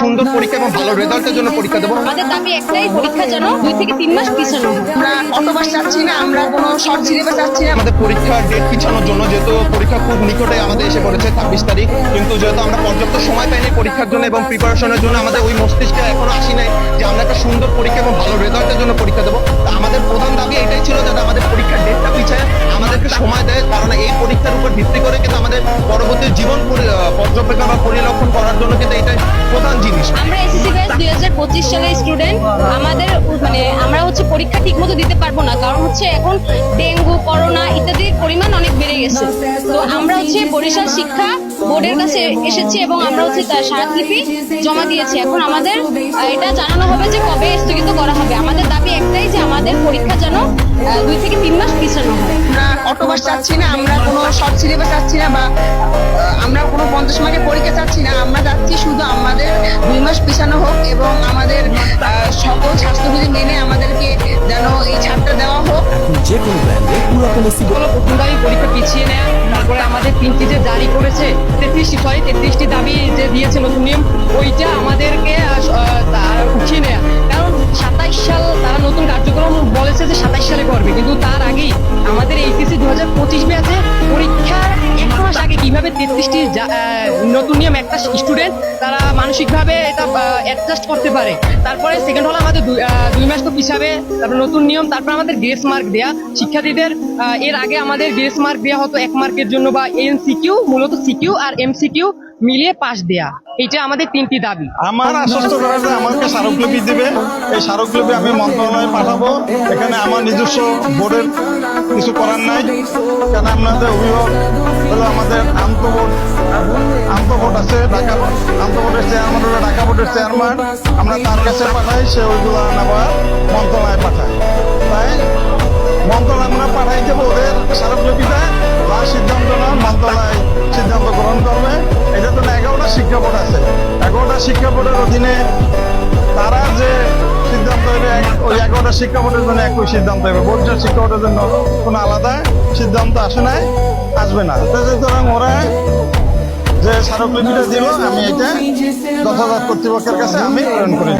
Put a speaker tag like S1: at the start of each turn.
S1: সুন্দর পরীক্ষা এবং ভালো রেজাল্টের জন্য পরীক্ষা দেবো।
S2: আমাদের দাবি একটাই পরীক্ষা যেন দুই থেকে তিন মাস পিছানো।
S3: আমরা অটোবাস চাচ্ছি না আমরা কোনো শর্ট সিলেবাস চাচ্ছি না।
S1: আমাদের পরীক্ষার ডেট পিছানোর জন্য যেহেতু পরীক্ষা খুব নিকটে আমাদের এসে পড়েছে ছাব্বিশ তারিখ কিন্তু যেহেতু আমরা পর্যাপ্ত সময় পাইনি পরীক্ষার জন্য এবং প্রিপারেশনের জন্য আমাদের ওই মস্তিষ্কে এখনও আসি নাই যে আমরা একটা সুন্দর পরীক্ষা এবং ভালো রেজাল্টের জন্য পরীক্ষা দেবো। তা আমাদের প্রধান দাবি এটাই ছিল যাতে আমাদেরকে সময় দেয়, কারণ এই পরীক্ষার উপর ভিত্তি করে কিন্তু আমাদের পরবর্তী জীবন পর্যবেক্ষণ বা পরিলক্ষণ করার জন্য কিন্তু এটাই প্রধান জিনিস।
S2: আমরা এসএসসি সালের স্টুডেন্ট আমাদের মানে আমরা হচ্ছে পরীক্ষা দিতে পারব না, কারণ হচ্ছে এখন ডেঙ্গু, করোনা পরিমাণ অনেক বেড়ে গেছে। তো আমরা হচ্ছে বরিশাল শিক্ষা বোর্ডের কাছে এসেছি এবং আমরা হচ্ছে তার স্মারকলিপি জমা দিয়েছি। এখন আমাদের এটা জানানো হবে যে কবে স্থগিত করা হবে। আমাদের দাবি একটাই যে আমাদের পরীক্ষা যেন দুই থেকে তিন মাস হয়
S3: চাচ্ছি না আমরা কোনো শর্ট সিলেবাস চাচ্ছি না বা আমরা কোনো পঞ্চাশ মার্কের পরীক্ষা চাচ্ছি না আমরা চাচ্ছি শুধু আমাদের দুই মাস পিছানো হোক এবং আমাদের সকল স্বাস্থ্যবিধি মেনে আমাদেরকে যেন এই ছাড়টা দেওয়া হোক।
S4: যে কোনো ব্র্যান্ডে পুরাতন এসি
S5: হলো প্রথম পরীক্ষা পিছিয়ে নেয় তারপরে আমাদের তিনটি যে জারি করেছে তেত্রিশটি সরি তেত্রিশটি দাবি যে দিয়েছে নতুন নিয়ম ওইটা আমাদেরকে উঠিয়ে নেয়। কারণ সাতাইশ সাল তারা নতুন কার্যক্রম বলেছে যে সাতাইশ সালে করবে কিন্তু তার হাজার পঁচিশ ব্যাচে পরীক্ষার এক মাস আগে কীভাবে তেত্রিশটি নতুন নিয়ম একটা স্টুডেন্ট তারা মানসিকভাবে এটা অ্যাডজাস্ট করতে পারে। তারপরে সেকেন্ড হলো আমাদের দুই- মাস তো পিছাবে, তারপর নতুন নিয়ম, তারপর আমাদের গ্রেস মার্ক দেয়া। শিক্ষার্থীদের এর আগে আমাদের গ্রেস মার্ক দেওয়া হতো এক মার্কের জন্য বা এনসিকিউ মূলত সিকিউ আর এমসিকিউ মিলিয়ে পাস দেয়া। এটা আমাদের তিনটি দাবি।
S6: আমার আশ্বস্ত করা যে আমাকে স্মারকলিপি দিবে। এই স্মারকলিপি আমি মন্ত্রণালয়ে পাঠাবো। এখানে আমার নিজস্ব বোর্ডের কিছু করার নাই। কেন আপনাদের অভিভাবক হলো আমাদের আন্তবোর্ড আন্তবোর্ড আছে, ঢাকা আন্তবোর্ডের চেয়ারম্যান হলো ঢাকা বোর্ডের চেয়ারম্যান আমরা তার কাছে পাঠাই, সে ওইগুলো আবার মন্ত্রণালয়ে পাঠাই। তাই মন্ত্রণালয় আমরা পাঠাই দেবো ওদের স্মারকলিপিটা। যা সিদ্ধান্ত নেন মন্ত্রণালয় সিদ্ধান্ত গ্রহণ করবে। শিক্ষা বোর্ডের অধীনে তারা যে সিদ্ধান্ত হবে ওই এগারোটা শিক্ষা বোর্ডের জন্য একই সিদ্ধান্ত হবে বরিশাল শিক্ষা বোর্ডের জন্য কোনো আলাদা সিদ্ধান্ত আসে নাই, আসবে না। সুতরাং ওরা যে স্মারকলিপিটা দিল, আমি এটা যথাযথ কর্তৃপক্ষের কাছে আমি প্রেরণ করে।